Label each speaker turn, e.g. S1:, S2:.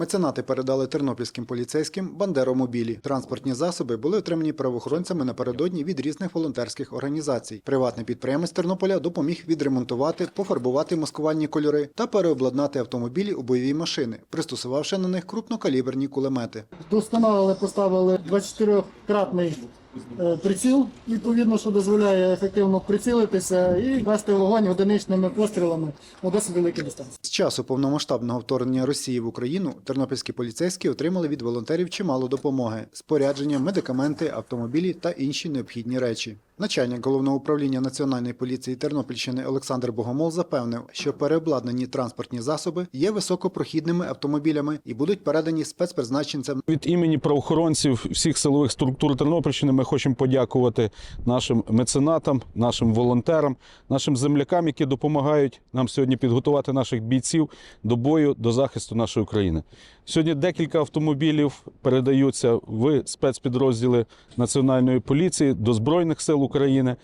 S1: Меценати передали тернопільським поліцейським бандеромобілі. Транспортні засоби були отримані правоохоронцями напередодні від різних волонтерських організацій. Приватний підприємець Тернополя допоміг відремонтувати, пофарбувати маскувальні кольори та переобладнати автомобілі у бойові машини, пристосувавши на них крупнокаліберні кулемети.
S2: Досконали поставили 24-кратний е, приціл, відповідно, що дозволяє ефективно прицілитися і вести вогонь одиничними пострілами у досить великій дистанції.
S1: З часу повномасштабного вторгнення Росії в Україну тернопільські поліцейські отримали від волонтерів чимало допомоги: спорядження, медикаменти, автомобілі та інші необхідні речі. Начальник головного управління Національної поліції Тернопільщини Олександр Богомол запевнив, що переобладнані транспортні засоби є високопрохідними автомобілями і будуть передані спецпризначенцям
S3: Від імені правоохоронців всіх силових структур Тернопільщини ми хочемо подякувати нашим меценатам, нашим волонтерам, нашим землякам, які допомагають нам сьогодні підготувати наших бійців до бою, до захисту нашої України. Сьогодні декілька автомобілів передаються в спецпідрозділи Національної поліції до Збройних сил України.